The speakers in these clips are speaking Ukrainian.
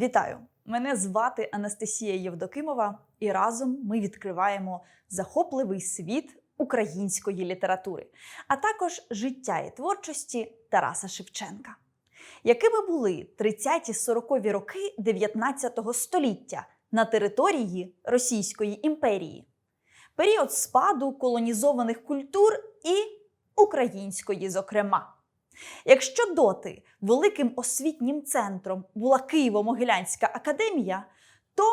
Вітаю! Мене звати Анастасія Євдокимова, і разом ми відкриваємо захопливий світ української літератури, а також життя і творчості Тараса Шевченка. Якими були 30-40-ві роки 19 століття на території Російської імперії? Період спаду колонізованих культур і української, зокрема. Якщо доти великим освітнім центром була Києво-Могилянська академія, то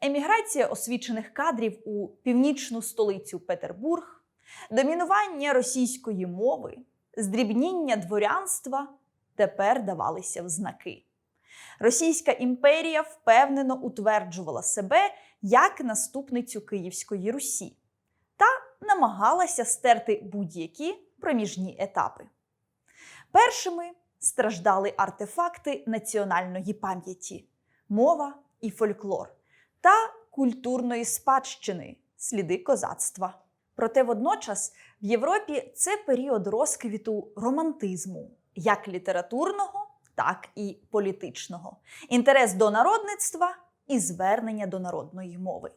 еміграція освічених кадрів у північну столицю Петербург, домінування російської мови, здрібніння дворянства тепер давалися в знаки. Російська імперія впевнено утверджувала себе як наступницю Київської Русі та намагалася стерти будь-які проміжні етапи. Першими страждали артефакти національної пам'яті, мова і фольклор та культурної спадщини, сліди козацтва. Проте водночас в Європі це період розквіту романтизму, як літературного, так і політичного, інтерес до народництва і звернення до народної мови.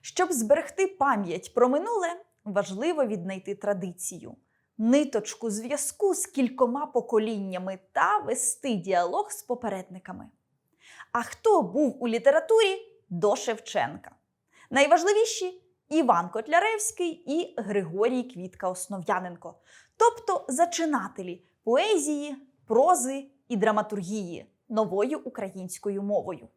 Щоб зберегти пам'ять про минуле, важливо віднайти традицію ниточку зв'язку з кількома поколіннями та вести діалог з попередниками. А хто був у літературі до Шевченка? Найважливіші Іван Котляревський і Григорій Квітка Основ'яненко, тобто зачинателі поезії, прози і драматургії новою українською мовою.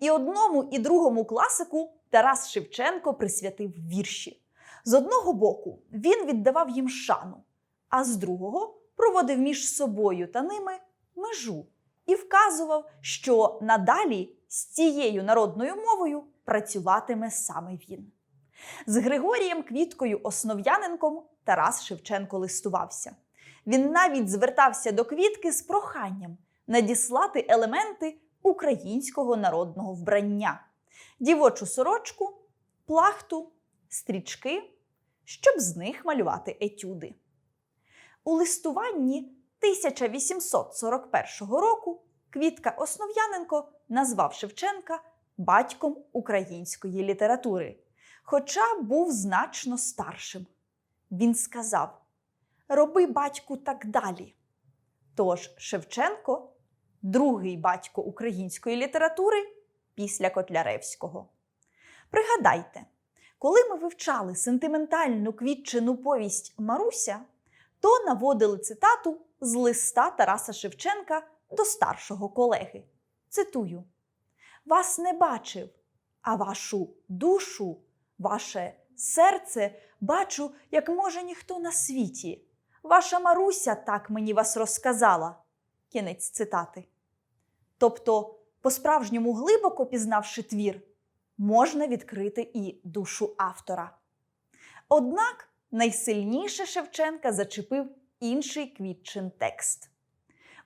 І одному і другому класику Тарас Шевченко присвятив вірші. З одного боку, він віддавав їм шану, а з другого проводив між собою та ними межу і вказував, що надалі з цією народною мовою працюватиме саме він. З Григорієм Квіткою Основ'яненком Тарас Шевченко листувався. Він навіть звертався до квітки з проханням надіслати елементи українського народного вбрання, дівочу сорочку, плахту, стрічки, щоб з них малювати етюди. У листуванні 1841 року Квітка Основ'яненко назвав Шевченка батьком української літератури, хоча був значно старшим. Він сказав: Роби батьку так далі. Тож Шевченко другий батько української літератури після Котляревського. Пригадайте, коли ми вивчали сентиментальну квітчину повість Маруся, то наводили цитату з листа Тараса Шевченка до старшого колеги. Цитую: Вас не бачив, а вашу душу, ваше серце бачу, як може ніхто на світі. Ваша Маруся так мені вас розказала. Кінець цитати. Тобто, по-справжньому глибоко пізнавши твір, можна відкрити і душу автора. Однак найсильніше Шевченка зачепив інший квітчин текст.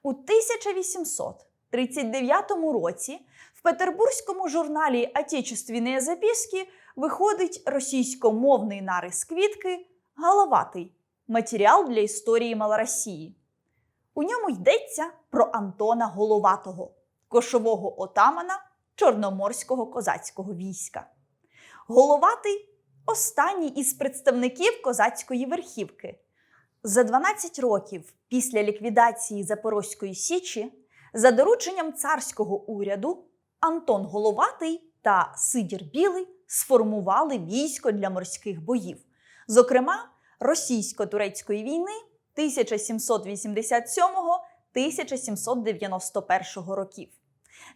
У 1839 році в петербурзькому журналі Отечественные записки виходить російськомовний нарис квітки Головатий матеріал для історії Малоросії. У ньому йдеться про Антона Головатого, кошового отамана Чорноморського козацького війська. Головатий останній із представників козацької верхівки. За 12 років після ліквідації Запорозької Січі, за дорученням царського уряду, Антон Головатий та Сидір Білий сформували військо для морських боїв, зокрема російсько-турецької війни 1787-1791 років.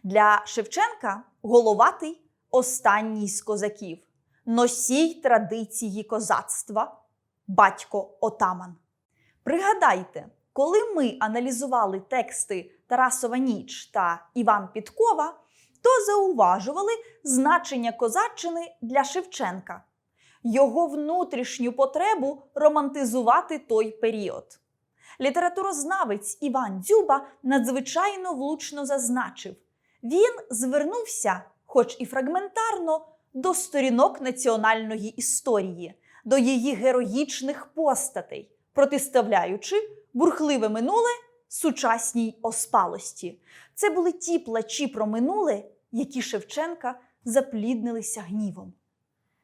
Для Шевченка головатий останній з козаків, носій традиції козацтва, батько отаман. Пригадайте, коли ми аналізували тексти Тарасова Ніч та Іван Підкова, то зауважували значення козаччини для Шевченка, його внутрішню потребу романтизувати той період. Літературознавець Іван Дзюба надзвичайно влучно зазначив, він звернувся, хоч і фрагментарно, до сторінок національної історії, до її героїчних постатей, протиставляючи бурхливе минуле сучасній оспалості. Це були ті плачі про минуле, які Шевченка запліднилися гнівом.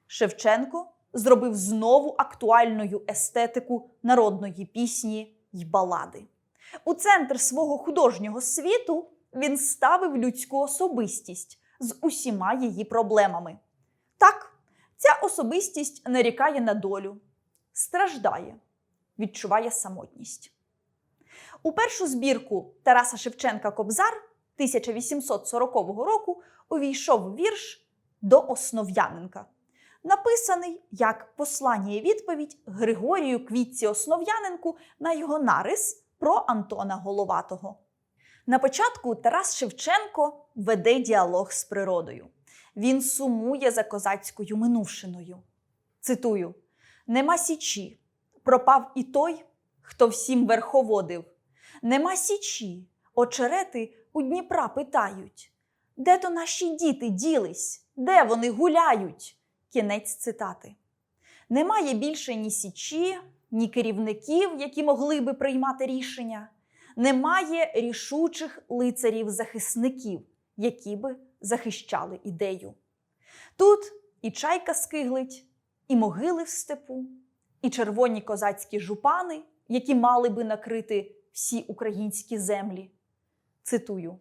Шевченко зробив знову актуальною естетику народної пісні й балади. У центр свого художнього світу він ставив людську особистість з усіма її проблемами. Так, ця особистість нарікає на долю, страждає, відчуває самотність. У першу збірку Тараса Шевченка Кобзар 1840 року увійшов вірш до Основ'яненка, написаний як послання і відповідь Григорію Квітці Основ'яненку на його нарис про Антона Головатого. На початку Тарас Шевченко веде діалог з природою. Він сумує за козацькою минувшиною. Цитую: Нема січі, пропав і той, хто всім верховодив. Нема січі, очерети у Дніпра питають. Де то наші діти ділись? Де вони гуляють? Кінець цитати. Немає більше ні січі, ні керівників, які могли би приймати рішення. Немає рішучих лицарів-захисників, які би захищали ідею. Тут і чайка скиглить, і могили в степу, і червоні козацькі жупани, які мали би накрити всі українські землі. Цитую: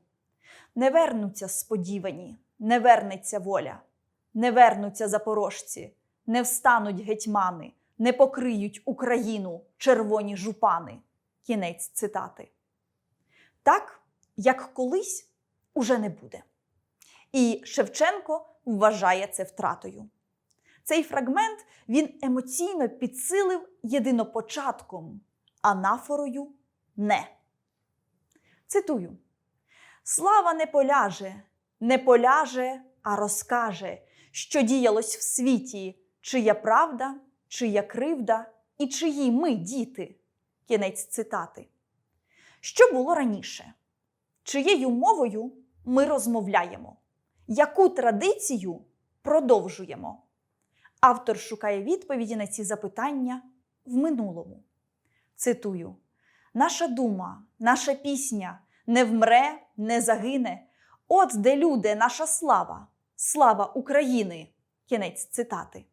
не вернуться сподівані, не вернеться воля, не вернуться запорожці, не встануть гетьмани, не покриють Україну червоні жупани. Кінець цитати. Так, як колись, уже не буде. І Шевченко вважає це втратою. Цей фрагмент він емоційно підсилив єдинопочатком, анафорою не. Цитую: Слава не поляже, не поляже, а розкаже, що діялось в світі, чия правда, чия кривда і чиї ми діти. Кінець цитати. Що було раніше? Чиєю мовою ми розмовляємо? Яку традицію продовжуємо? Автор шукає відповіді на ці запитання в минулому. Цитую: Наша дума, наша пісня не вмре, не загине. От де люди, наша слава, слава України. Кінець цитати.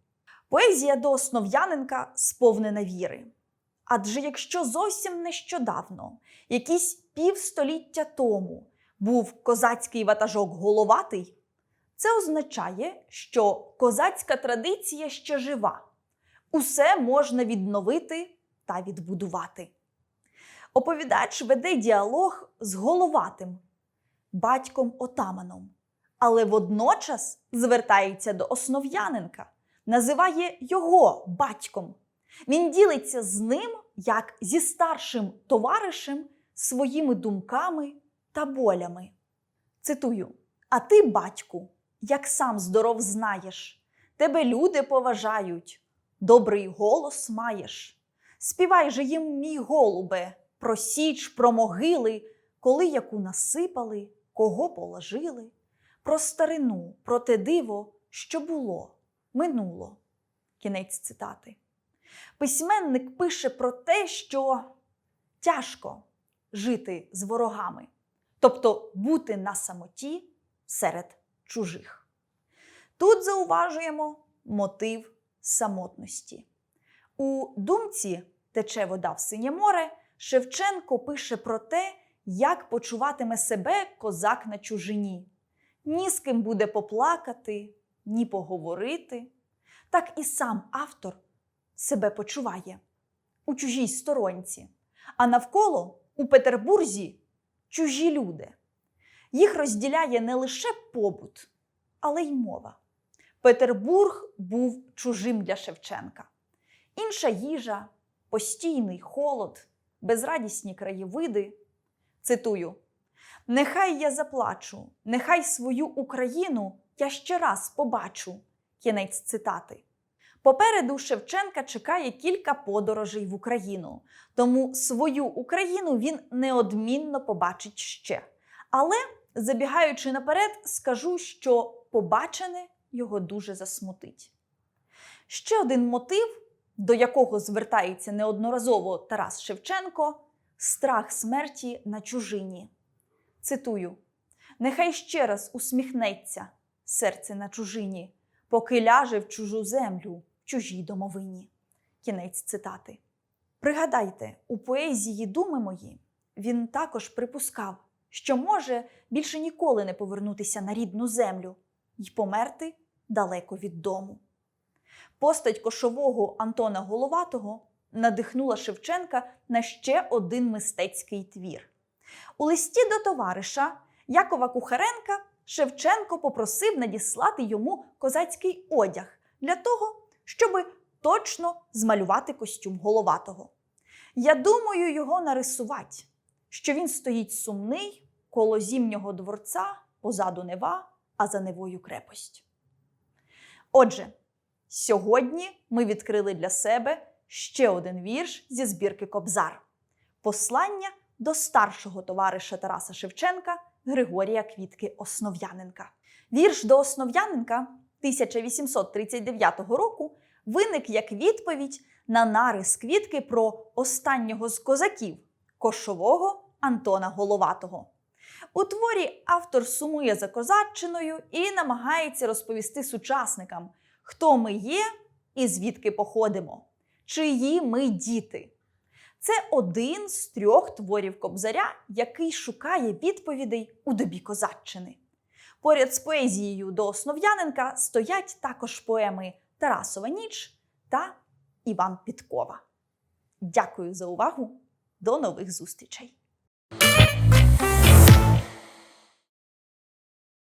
Поезія до Основ'яненка сповнена віри. Адже якщо зовсім нещодавно, якісь півстоліття тому, був козацький ватажок головатий, це означає, що козацька традиція ще жива. Усе можна відновити та відбудувати. Оповідач веде діалог з головатим, батьком отаманом, але водночас звертається до Основ'яненка, називає його батьком. Він ділиться з ним як зі старшим товаришем своїми думками та болями. Цитую: А ти, батьку, як сам здоров знаєш, тебе люди поважають, добрий голос маєш. Співай же їм, мій голубе, про січ, про могили, коли яку насипали, кого положили, про старину, про те диво, що було, минуло. Кінець цитати. Письменник пише про те, що тяжко жити з ворогами, тобто бути на самоті серед чужих. Тут зауважуємо мотив самотності. У думці Тече вода в синє море Шевченко пише про те, як почуватиме себе козак на чужині. Ні з ким буде поплакати, ні поговорити. Так і сам автор себе почуває у чужій сторонці, а навколо у Петербурзі чужі люди. Їх розділяє не лише побут, але й мова. Петербург був чужим для Шевченка. Інша їжа, постійний холод, безрадісні краєвиди. Цитую: Нехай я заплачу, нехай свою Україну я ще раз побачу. Кінець цитати. Попереду Шевченка чекає кілька подорожей в Україну, тому свою Україну він неодмінно побачить ще. Але, забігаючи наперед, скажу, що побачене його дуже засмутить. Ще один мотив, до якого звертається неодноразово Тарас Шевченко страх смерті на чужині. Цитую: Нехай ще раз усміхнеться серце на чужині, поки ляже в чужу землю, чужій домовині. Кінець цитати. Пригадайте, у поезії Думи мої він також припускав, що може більше ніколи не повернутися на рідну землю й померти далеко від дому. Постать кошового Антона Головатого надихнула Шевченка на ще один мистецький твір. У листі до товариша Якова Кухаренка Шевченко попросив надіслати йому козацький одяг для того, щоби точно змалювати костюм головатого. Я думаю його нарисувати, що він стоїть сумний коло зімнього дворця, позаду нева, а за невою крепость. Отже, сьогодні ми відкрили для себе ще один вірш зі збірки Кобзар Послання до старшого товариша Тараса Шевченка Григорія Квітки Основ'яненка. Вірш до Основ'яненка 1839 року виник як відповідь на нарис квітки про останнього з козаків кошового Антона Головатого. У творі автор сумує за козаччиною і намагається розповісти сучасникам, хто ми є і звідки походимо, чиї ми діти. Це один з трьох творів Кобзаря, який шукає відповідей у добі козаччини. Поряд з поезією до Основ'яненка стоять також поеми Тарасова Ніч та Іван Підкова. Дякую за увагу! До нових зустрічей!